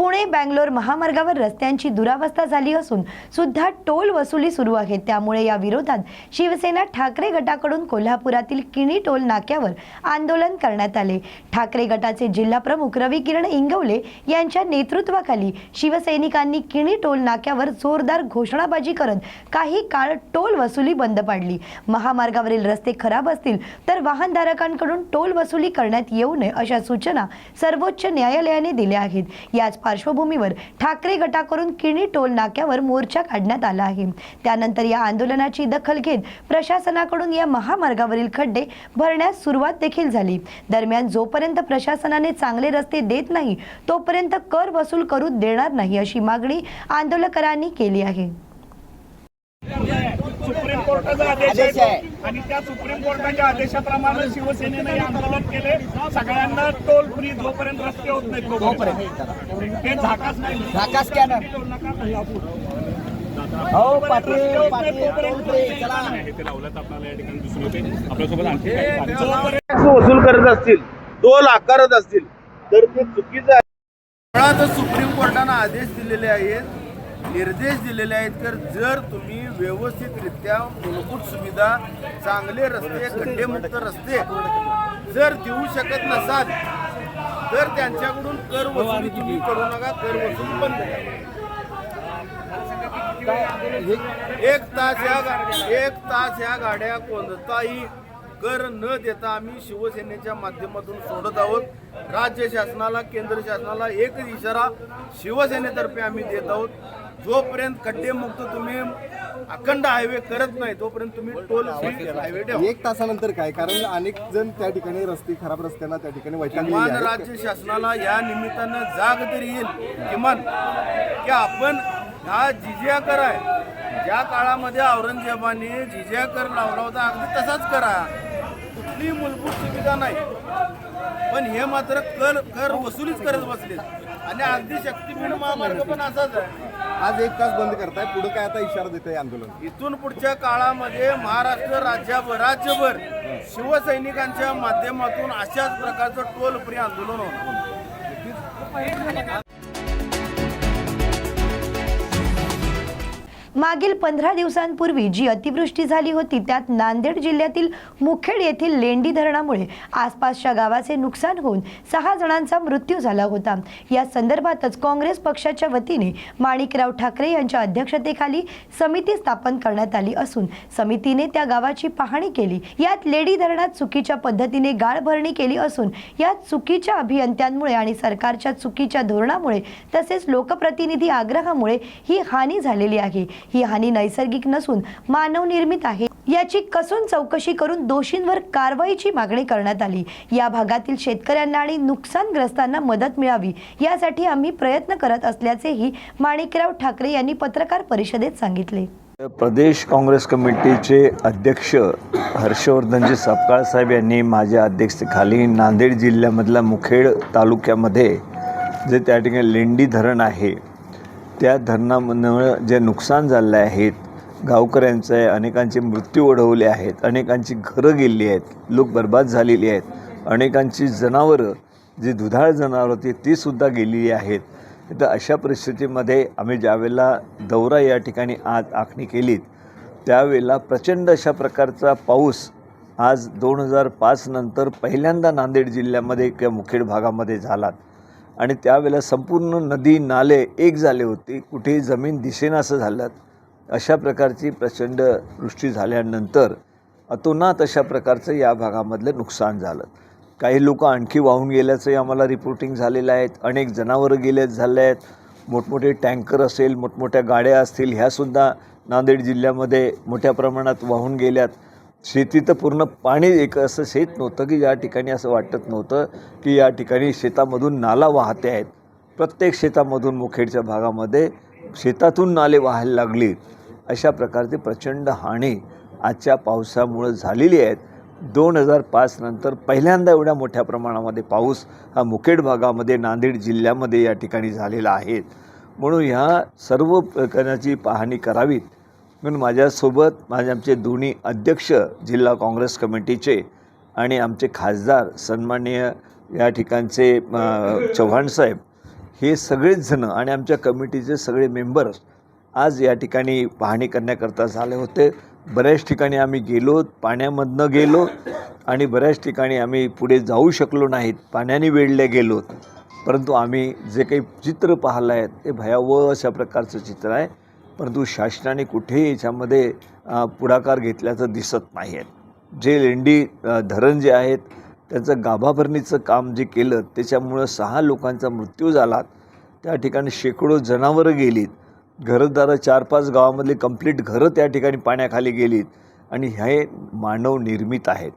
पुणे बँगलोर महामार्गावर रस्त्यांची दुरावस्था झाली असून सुद्धा टोल वसुली सुरू आहे त्यामुळे या विरोधात शिवसेना ठाकरे गटाकडून कोल्हापुरातील किणी टोल नाक्यावर आंदोलन करण्यात आले. ठाकरे गटाचे जिल्हा प्रमुख रवी किरण इंगवले यांच्या नेतृत्वाखाली शिवसैनिकांनी किणी टोल नाक्यावर जोरदार घोषणाबाजी करत काही काळ टोल वसुली बंद पाडली. महामार्गावरील रस्ते खराब असतील तर वाहनधारकांकडून टोल वसुली करण्यात येऊ नये अशा सूचना सर्वोच्च न्यायालयाने दिल्या आहेत. याच पार्श्वभूमीवर ठाकरे गटाकडून किणी टोल नाक्यावर मोर्चा काढण्यात आला आहे. त्यानंतर या आंदोलनाची दखल घेत प्रशासनाकडून या महामार्गावरील खड्डे भरण्यास सुरुवात देखील झाली. दरम्यान जोपर्यंत प्रशासनाने चांगले रस्ते देत नाही तोपर्यंत कर वसूल करू देणार नाही अशी मागणी आंदोलकांनी केली आहे. सुप्रीम कोर्टाचा आदेश आहे. आणि त्या सुप्रीम कोर्टाच्या आदेशाप्रमाणे शिवसेनेने हे आंदोलन केले. सगळ्यांना टोल फ्री जोपर्यंत रस्ते होत नाहीत तोपर्यंत. ते झाकाच नाही. झाका स्कॅनर हो पाटील पाटील चला. जोपर्यंत टॅक्स वसूल करत असतील टोल आकारत असतील तर ते चुकीचं आहे. मुळात सुप्रीम कोर्टानं आदेश दिलेले आहेत. निर्देश दिलेले आहेत तर जर तुम्ही व्यवस्थितरित्या मूलभूत सुविधा चांगले रस्ते खड्डेमुक्त रस्ते जर देऊ शकत नसाल तर त्यांच्याकडून कर वसुली तुम्ही करू नका कर वसूल बंद करा. एक तास या एक तास या गाड्या कोणताही कर न देता आम्ही शिवसेनेच्या माध्यमातून सोडत आहोत. राज्य शासनाला केंद्र शासनाला एकच इशारा शिवसेनेतर्फे आम्ही देत आहोत. जोपर्यंत खड्डेमुक्त तुम्ही अखंड हायवे करत नाही तोपर्यंत तुम्ही टोल फ्री हायवे ठेवा. एक तासानंतर काय? कारण अनेक जण त्या ठिकाणी रस्ते खराब रस्त्यांना त्या ठिकाणी किमान आहेत. राज्य शासनाला या निमित्तानं जाग तरी येईल. किमान की आपण हा जिजिया कर आहे. ज्या काळामध्ये औरंगजेबाने जिजिया कर लावला होता अगदी तसाच करा. कुठलीही मूलभूत सुविधा नाही. पण हे मात्र कर कर वसुलीच करत बसले. आणि अगदी शक्तीपीठ महामार्ग पण असाच आहे. आज एक तास बंद करताय पुढे काय आता इशारा देत आहे आंदोलन? इथून पुढच्या काळामध्ये महाराष्ट्र राज्याभर राज्यभर शिवसैनिकांच्या माध्यमातून अशाच प्रकारचं टोल फ्री आंदोलन होणार. मागील पंधरा दिवसांपूर्वी जी अतिवृष्टी झाली होती त्यात नांदेड जिल्ह्यातील मुखेड येथील लेंडी धरणामुळे आसपासच्या गावाचे नुकसान होऊन सहा जणांचा मृत्यू झाला होता. या संदर्भातच काँग्रेस पक्षाच्या वतीने माणिकराव ठाकरे यांच्या अध्यक्षतेखाली समिती स्थापन करण्यात आली असून समितीने त्या गावाची पाहणी केली. यात लेडी धरणात चुकीच्या पद्धतीने गाळ भरणी केली असून या चुकीच्या अभियंत्यांमुळे आणि सरकारच्या चुकीच्या धोरणामुळे तसेच लोकप्रतिनिधी आग्रहामुळे ही हानी झालेली आहे. ही हानी नैसर्गिक नसून मानवनिर्मित आहे. याची कसून चौकशी करून दोषींवर कारवाईची मागणी करण्यात आली. या भागातील शेतकऱ्यांना आणि नुकसानग्रस्तांना मदत मिळावी यासाठी आम्ही प्रयत्न करत असल्याचेही माणिकराव ठाकरे यांनी पत्रकार परिषदेत सांगितले. प्रदेश काँग्रेस कमिटीचे अध्यक्ष हर्षवर्धनजी सपकाळ साहेब यांनी माझ्या अध्यक्षतेखाली नांदेड जिल्ह्यामधल्या मुखेड तालुक्यामध्ये जे त्या ठिकाणी लेंडी धरण आहे त्या धरणामुळं जे नुकसान झालेलं आहेत गावकऱ्यांचं आहे अनेकांचे मृत्यू ओढवले आहेत अनेकांची घरं गेली आहेत लोक बर्बाद झालेली आहेत अनेकांची जनावरं जी दुधाळ जनावरं होती तीसुद्धा गेलेली आहेत. तर अशा परिस्थितीमध्ये आम्ही ज्यावेळेला दौरा या ठिकाणी आज आखणी केलीत त्यावेळेला प्रचंड अशा प्रकारचा पाऊस आज दोन हजार पाच नंतर पहिल्यांदा नांदेड जिल्ह्यामध्ये किंवा मुखेड भागामध्ये झाला. आणि त्यावेळेला संपूर्ण नदी नाले एक झाले होते. कुठेही जमीन दिसेनासं झाल्यात. अशा प्रकारची प्रचंड वृष्टी झाल्यानंतर अतोनात अशा प्रकारचं या भागामधलं नुकसान झालं. काही लोक आणखी वाहून गेल्याचंही आम्हाला रिपोर्टिंग झालेलं आहेत अनेक जनावरं गेले झाले आहेत. मोठमोठे टँकर असेल मोठमोठ्या गाड्या असतील ह्यासुद्धा नांदेड जिल्ह्यामध्ये मोठ्या प्रमाणात वाहून गेल्यात. शेती तर पूर्ण पाणी एक असं शेत नव्हतं की या ठिकाणी असं वाटत नव्हतं की या ठिकाणी शेतामधून नाला वाहते आहेत. प्रत्येक शेतामधून मुखेडच्या भागामध्ये शेतातून नाले वाहायला लागली. अशा प्रकारची प्रचंड हानी आजच्या पावसामुळं झालेली आहेत. दोन हजार पाच नंतर पहिल्यांदा एवढ्या मोठ्या प्रमाणामध्ये पाऊस हा मुखेड भागामध्ये नांदेड जिल्ह्यामध्ये या ठिकाणी झालेला आहे. म्हणून ह्या सर्व प्रकारची पाहणी करावीत. म्हणून माझ्यासोबत माझे आमचे दोन्ही अध्यक्ष जिल्हा काँग्रेस कमिटीचे आणि आमचे खासदार सन्माननीय या ठिकाणचे चव्हाणसाहेब चव्हाण साहेब हे सगळेच जणं आणि आमच्या कमिटीचे सगळे मेंबर्स आज या ठिकाणी पाहणी करण्याकरता झाले होते. बऱ्याच ठिकाणी आम्ही गेलो पाण्यामधनं गेलो आणि बऱ्याच ठिकाणी आम्ही पुढे जाऊ शकलो नाहीत पाण्याने वेढले गेलो. परंतु आम्ही जे काही चित्र पाहिलं आहे ते भयावह अशा प्रकारचं चित्र आहे. परंतु शासनाने कुठेही याच्यामध्ये पुढाकार घेतल्याचं दिसत नाही आहे जे लेंडी धरण जे आहेत त्याचं गाभाभरणीचं काम जे केलं त्याच्यामुळं सहा लोकांचा मृत्यू झाला. त्या ठिकाणी शेकडो जनावरं गेलीत. घरदारं चार पाच गावामधले कंप्लीट घरं त्या ठिकाणी पाण्याखाली गेलीत आणि हे मानव निर्मित आहेत.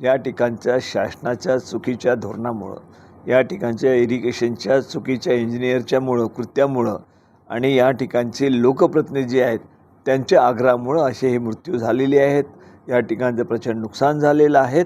या ठिकाणच्या शासनाच्या चुकीच्या धोरणामुळं या ठिकाणच्या इरिगेशनच्या चुकीच्या इंजिनियरच्यामुळं कृत्यामुळं आणि या ठिकाणचे लोकप्रतिनिधी आहेत त्यांच्या आग्रहामुळं असे हे मृत्यू झालेले आहेत. या ठिकाणचं प्रचंड नुकसान झालेलं आहेत.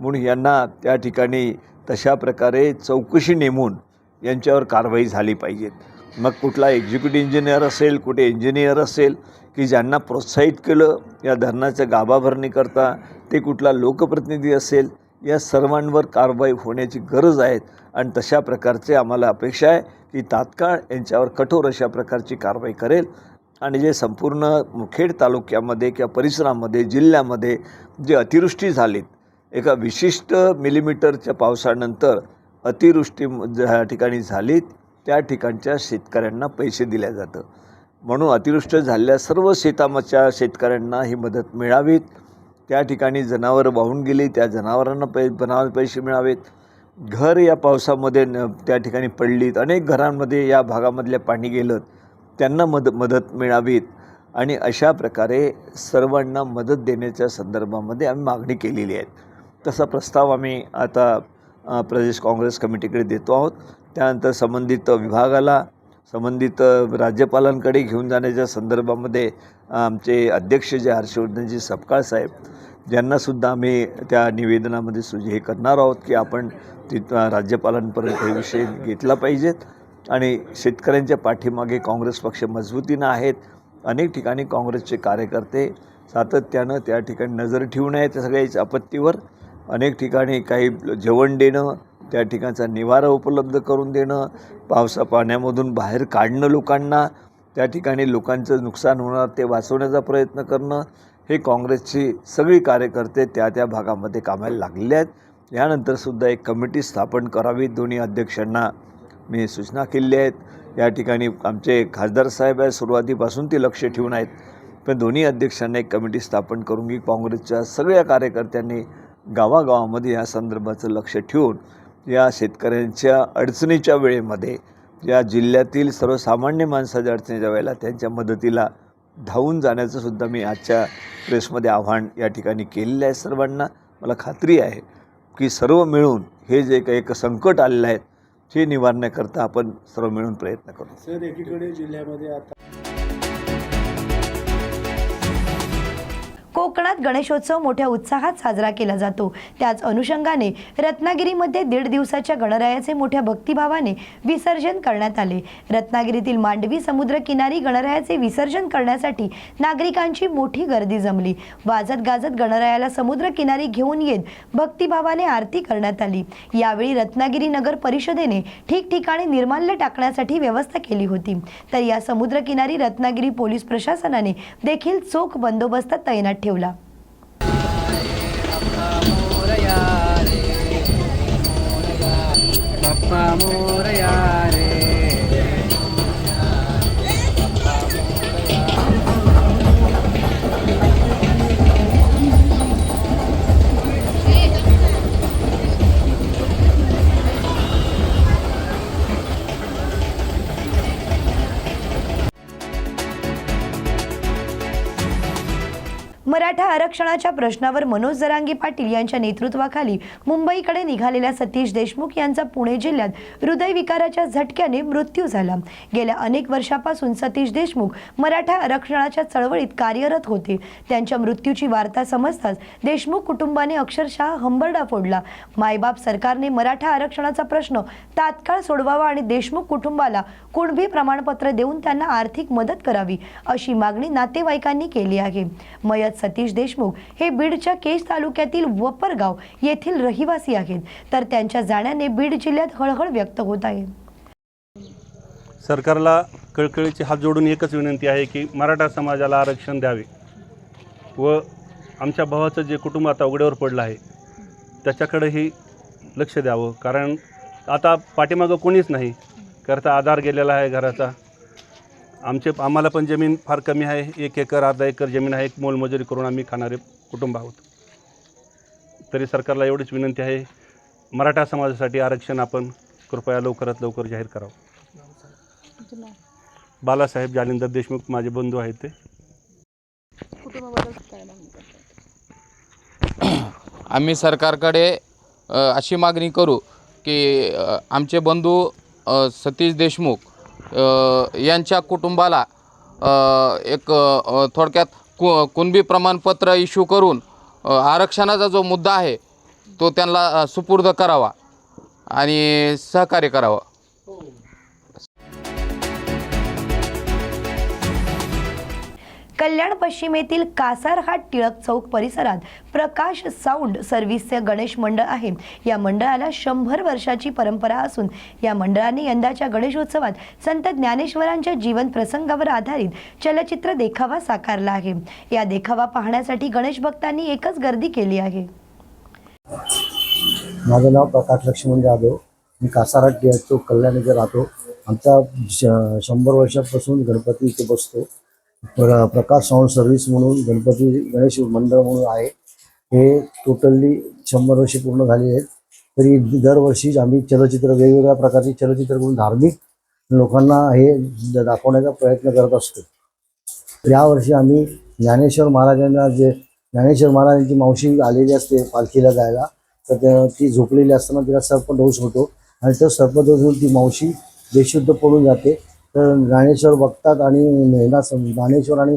म्हणून यांना त्या ठिकाणी तशा प्रकारे चौकशी नेमून यांच्यावर कारवाई झाली पाहिजेत मग कुठला एक्झिक्युटिव्ह इंजिनियर असेल कुठे इंजिनियर असेल की ज्यांना प्रोत्साहित केलं या धरणाच्या गाभाभरणीकरता ते कुठला लोकप्रतिनिधी असेल या सर्वांवर कारवाई होण्याची गरज आहे आणि तशा प्रकारचे आम्हाला अपेक्षा आहे की तात्काळ यांच्यावर कठोर अशा प्रकारची कारवाई करेल. आणि जे संपूर्ण मुखेड तालुक्यामध्ये किंवा परिसरामध्ये जिल्ह्यामध्ये जे अतिवृष्टी झालीत एका विशिष्ट मिलीमीटरच्या पावसानंतर अतिवृष्टी ज्या ठिकाणी झालीत त्या ठिकाणच्या शेतकऱ्यांना पैसे दिल्या जातं. म्हणून अतिवृष्टी झालेल्या सर्व शेतामच्या शेतकऱ्यांना ही मदत मिळावीत. त्या ठिकाणी जनावरं वाहून गेली त्या जनावरांना पै बनाव पैसे मिळावेत. घर या पावसामध्ये न त्या ठिकाणी पडलीत. अनेक घरांमध्ये या भागामधल्या पाणी गेलं त्यांना मद मदत मिळावीत. आणि अशा प्रकारे सर्वांना मदत देण्याच्या संदर्भामध्ये आम्ही मागणी केलेली आहे. तसा प्रस्ताव आम्ही आता प्रदेश काँग्रेस कमिटीकडे देतो आहोत. त्यानंतर संबंधित विभागाला संबंधित राज्यपालांकडे घेऊन जाण्याच्या संदर्भामध्ये आमचे अध्यक्ष जे हर्षवर्धनजी सपकाळ साहेब ज्यांनासुद्धा आम्ही त्या निवेदनामध्ये सुजे हे करणार आहोत की आपण तिथं राज्यपालांपर्यंत हे विषय घेतला पाहिजेत आणि शेतकऱ्यांच्या पाठीमागे काँग्रेस पक्ष मजबूतीनं आहेत. अनेक ठिकाणी काँग्रेसचे कार्यकर्ते सातत्यानं त्या ठिकाणी नजर ठेवून आहेत त्या सगळ्याच्या आपत्तीवर. अनेक ठिकाणी काही जेवण देणं त्या ठिकाणचा निवारा उपलब्ध करून देणं पावसा पाण्यामधून बाहेर काढणं लोकांना त्या ठिकाणी लोकांचं नुकसान होणार ते वाचवण्याचा प्रयत्न करणं हे काँग्रेसची सगळी कार्यकर्ते त्या त्या भागामध्ये कामाला लागलेले आहेत. यानंतरसुद्धा एक कमिटी स्थापन करावी दोन्ही अध्यक्षांना मी सूचना केली आहेत. या ठिकाणी आमचे खासदार साहेब आहे सुरुवातीपासून ते लक्ष ठेवून आहेत. पण दोन्ही अध्यक्षांना एक कमिटी स्थापन करून की काँग्रेसच्या सगळ्या कार्यकर्त्यांनी गावागावामध्ये या संदर्भाचं लक्ष ठेवून या शेतकऱ्यांच्या अडचणीच्या वेळेमध्ये या जिल्ह्यातील सर्वसामान्य माणसाच्या अडचणीच्या वेळेला त्यांच्या मदतीला धावून जाण्याचं सुद्धा मी आजच्या प्रेसमध्ये आव्हान या ठिकाणी केलेलं आहे सर्वांना. मला खात्री आहे की सर्व मिळून हे जे काही एक संकट आलेलं आहे हे निवारण्याकरता आपण सर्व मिळून प्रयत्न करू. सर एकीकडे जिल्ह्यामध्ये आता कोकणात गणेशोत्सव मोठ्या उत्साहात साजरा केला जातो. त्याच अनुषंगाने रत्नागिरीमध्ये दीड दिवसाच्या गणरायाचे मोठ्या भक्तिभावाने विसर्जन करण्यात आले. रत्नागिरीतील मांडवी समुद्रकिनारी गणरायाचे विसर्जन करण्यासाठी नागरिकांची मोठी गर्दी जमली. वाजत गाजत गणरायाला समुद्रकिनारी घेऊन येत भक्तिभावाने आरती करण्यात आली. यावेळी रत्नागिरी नगर परिषदेने ठिकठिकाणी निर्माल्य टाकण्यासाठी व्यवस्था केली होती. तर या समुद्रकिनारी रत्नागिरी पोलीस प्रशासनाने देखील चोख बंदोबस्त तैनात ठेवला. बाप्पा मोरया रे. आरक्षणाच्या प्रश्नावर मनोज जरांगे पाटील यांच्या नेतृत्वाखाली मुंबईकडे निघालेल्या सतीश देशमुख यांचा पुणे जिल्ह्यात हृदयविकाराच्या झटक्याने मृत्यू झाला. गेल्या अनेक वर्षापासून सतीश देशमुख मराठा आरक्षणाच्या चळवळीत कार्यरत होते. त्यांच्या मृत्यूची वार्ता समजताच देशमुख कुटुंबाने अक्षरशः हंबरडा फोडला. मायबाप सरकारने मराठा आरक्षणाचा प्रश्न तात्काळ सोडवावा आणि देशमुख कुटुंबाला कुणबी प्रमाणपत्र देऊन त्यांना आर्थिक मदत करावी अशी मागणी नातेवाईकांनी केली आहे. मयत सतीश देशमुख हे बीडच्या केज तालुक्यातील वपरगाव येथील रहिवासी आहेत. तर त्यांच्या जाण्याने बीड जिल्ह्यात हळहळ व्यक्त होत आहे. सरकारला कळकळीची हात जोडून एकच विनंती आहे की मराठा समाजाला आरक्षण द्यावे व आमच्या भावाचं जे कुटुंब आता उघड्यावर पडलं आहे त्याच्याकडेही लक्ष द्यावं. कारण आता पाठीमागं कोणीच नाही करता आधार गेलेला आहे घराचा. आमचे आम्हाला पण जमीन फार कमी आहे. एक एकर अर्धा एकर जमीन आहे. एक मोलमजुरी करून आम्ही खाणारे कुटुंब आहोत. तरी सरकारला एवढीच विनंती आहे. मराठा समाजासाठी आरक्षण आपण कृपया लवकरात लवकर जाहीर करावं. बालासाहेब जालिंदर देशमुख माझे बंधू आहेत ते. आम्ही सरकारकडे अशी मागणी करू की आमचे बंधू सतीश देशमुख यांच्या कुटुंबाला एक थोडक्यात कु कुणबी प्रमाणपत्र इश्यू करून आरक्षणाचा जो मुद्दा आहे तो त्यांना सुपूर्द करावा आणि सहकार्य करावं. हो. कल्याण पश्चिमेतील कासारहाट टिळक चौक परिसरात प्रकाश साऊंड सर्व्हिसचे गणेश मंडळ आहे. या मंडळाला शंभर वर्षाची परंपरा असून या मंडळाने यंदाच्या गणेशोत्सवात संत ज्ञानेश्वरांच्या जीवन प्रसंगावर आधारित चलचित्र देखावा साकारला आहे. या देखावा पाहण्यासाठी गणेश भक्तांनी एकच गर्दी केली आहे. माझं नाव प्रकाश लक्ष्मण जाधव. मी कासारा चौक कल्याण इथे राहतो. आमचा शंभर वर्षापासून गणपती इथे बसतो. प्र प्रकाश साऊंड सर्व्हिस म्हणून गणपती गणेश मंडळ म्हणून आहे. हे टोटली शंभर वर्षे पूर्ण झाली आहेत. तरी दरवर्षी आम्ही चलचित्र वेगवेगळ्या प्रकारचे चलचित्र करून धार्मिक लोकांना हे दाखवण्याचा प्रयत्न करत असतो. यावर्षी आम्ही ज्ञानेश्वर महाराजांना जे ज्ञानेश्वर महाराजांची मावशी आलेली असते पालखीला जायला तर त्या- ती झोपलेली असताना तिला सर्पदोष होतो. आणि तो होऊन ती मावशी बेशुद्ध पडून जाते. तर ज्ञानेश्वर बघतात आणि मेहना ज्ञानेश्वर आणि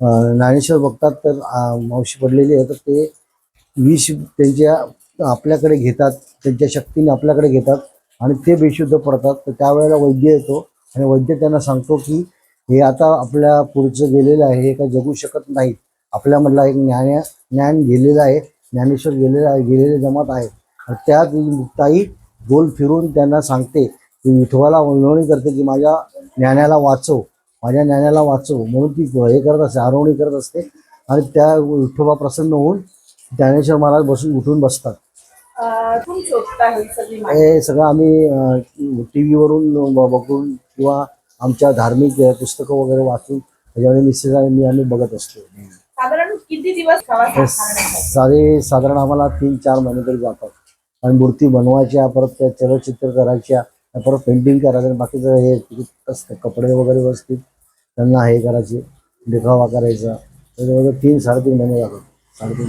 ज्ञानेश्वर बघतात तर मावशी पडलेली आहे तर ते विष त्यांच्या आपल्याकडे घेतात त्यांच्या शक्तीने आपल्याकडे घेतात आणि ते बेशुद्ध पडतात. तर त्यावेळेला वैद्य येतो आणि वैद्य त्यांना सांगतो की हे आता आपल्या पुढचं गेलेलं आहे हे काही जगू शकत नाही आपल्यामधला एक ज्ञान ज्ञान गेलेलं आहे ज्ञानेश्वर गेलेलं आहे गेलेले जमात आहे. आणि त्या मुक्ताई गोल फिरून त्यांना सांगते विठोबाला विनवणी करते की माझ्या ज्ञानाला वाचव. माझ्या ज्ञानाला वाचव. म्हणून ती हे करत असते आरवणी करत असते. आणि त्या विठोबा प्रसन्न होऊन ज्ञानेश्वर महाराज बसून उठून बसतात. हे सगळं आम्ही टी व्हीवरून बघून किंवा आमच्या धार्मिक पुस्तकं वगैरे वाचून त्याच्यामध्ये मिसेस आणि मी आम्ही बघत असतो. साधारण किती दिवस साधे साधारण आम्हाला तीन चार महिने तरी जातात. आणि मूर्ती बनवायच्या परत त्या चलचित्र करायच्या परत पेंटिंग करायचं आणि बाकीचं हे असतं. कपडे वगैरे व्यवस्थित. त्यांना हे करायचे. देखावा करायचा. त्याच्यामध्ये तीन साडेतीन महिने जातात साडेतीन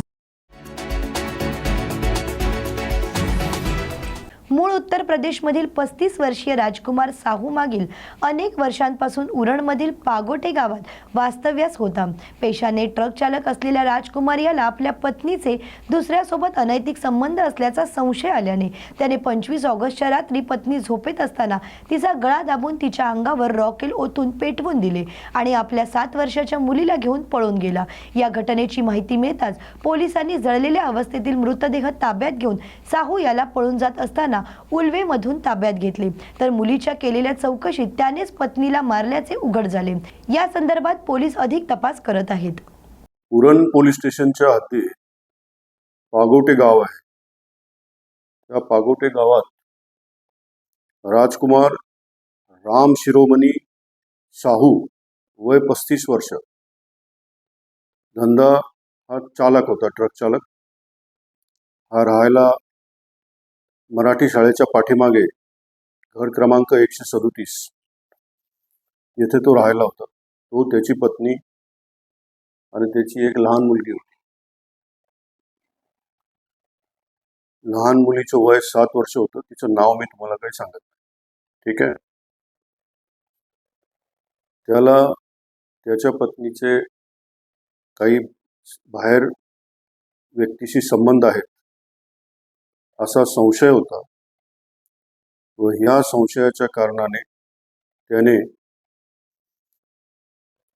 प्रदेशमधील पस्तीस वर्षीय राजकुमार साहू मागील अनेक वर्षांपासून उरणमधील पागोटे गावात वास्तव्यास होता. पेशाने ट्रक चालक असलेल्या राजकुमार याला आपल्या पत्नीचे दुसऱ्यासोबत अनैतिक संबंध असल्याचा संशय आल्याने त्याने पंचवीस ऑगस्टच्या रात्री पत्नी झोपेत असताना तिचा गळा दाबून तिच्या अंगावर रॉकेल ओतून पेटवून दिले आणि आपल्या सात वर्षाच्या मुलीला घेऊन पळून गेला. या घटनेची माहिती मिळताच पोलिसांनी जळलेल्या अवस्थेतील मृतदेह ताब्यात घेऊन साहू याला पळून जात असताना मधून ताब्यात घेतले. तर मुलीच्या केलेल्या चौकशीत त्यानेच पत्नीला मारल्याचे उघड झाले. या संदर्भात पोलीस अधिक तपास करत आहेत. उरण पोलीस स्टेशनच्या हाती पागोटे गाव आहे. त्या पागोटे गावात राजकुमार राम शिरोमणी साहू वय पस्तीस वर्ष. धंदा हा चालक होता ट्रक चालक. हा राहायला मराठी शाळेच्या पाठीमागे घर क्रमांक एकशे सदोतीस. येथे तो राहायला होता. तो त्याची पत्नी आणि त्याची एक लहान मुलगी होती. लहान मुलीचं वय सात वर्ष होतं. तिचं नाव मी तुम्हाला काही सांगत नाही. ठीक आहे? त्याला त्याच्या पत्नीचे काही बाहेर व्यक्तीशी संबंध आहेत. असा संशय होता. व ह्या संशयाच्या कारणाने त्याने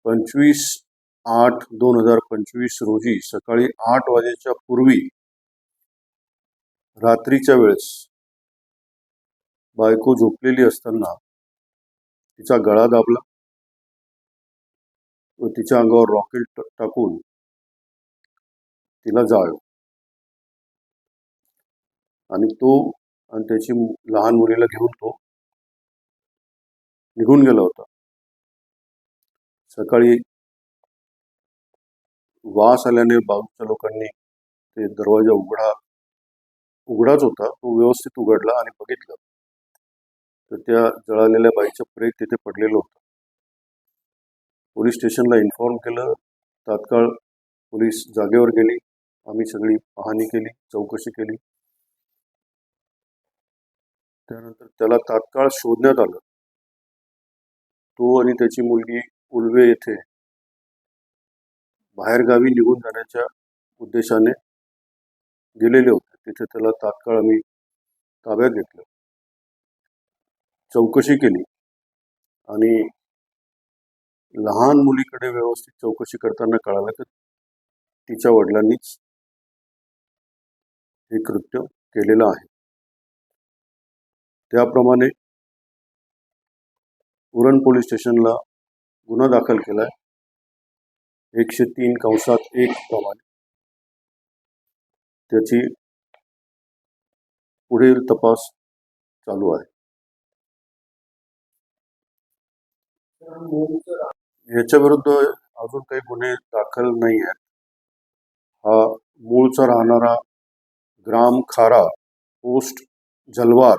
पंचवीस आठ दोन हजार पंचवीस रोजी सकाळी आठ वाजेच्या पूर्वी रात्रीच्या वेळेस बायको झोपलेली असताना तिचा गळा दाबला व तिच्या अंगावर रॉकेट टाकून तिला जाळ आणि तो आणि त्याची लहान मुलीला घेऊन तो निघून गेला होता. सकाळी वास आल्याने बाजूच्या लोकांनी ते दरवाजा उघडा उघडाच होता. तो व्यवस्थित उघडला आणि बघितलं. तर त्या जळालेल्या बाईचं प्रेत तिथे पडलेलं होतं. पोलीस स्टेशनला इन्फॉर्म केलं. तात्काळ पोलीस जागेवर गेली. आम्ही सगळी पाहणी केली चौकशी केली. त्यानंतर त्याला तात्काळ शोधण्यात आलं. तो आणि त्याची मुलगी उल्वे येथे बाहेरगावी निघून जाण्याच्या उद्देशाने गेलेले होते. तिथे त्याला तात्काळ आम्ही ताब्यात घेतलं. चौकशी केली आणि लहान मुलीकडे व्यवस्थित चौकशी करताना कळालं की तिच्या वडिलांनीच हे कृत्य केलेलं आहे. त्याप्रमाणे उरण पोलीस स्टेशनला गुन्हा दाखल केलाय. एकशे तीन कंसात एक प्रमाणे. त्याची पुढील तपास चालू आहे. याच्या विरुद्ध अजून काही गुन्हे दाखल नाही आहेत. हा मूळचा राहणारा ग्राम खारा पोस्ट जलवार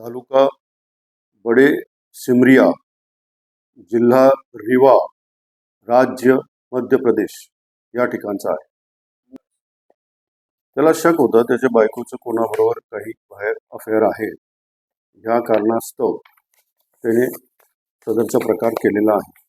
तालुका बडे सिमरिया जिल्हा रिवा राज्य मध्य प्रदेश या ठिकाणचा आहे. त्याला शक होता त्याच्या बायकोचं कोणाबरोबर काही बाहेर अफेअर आहे. या कारणास्तव त्याने सदरचा प्रकार केलेला आहे.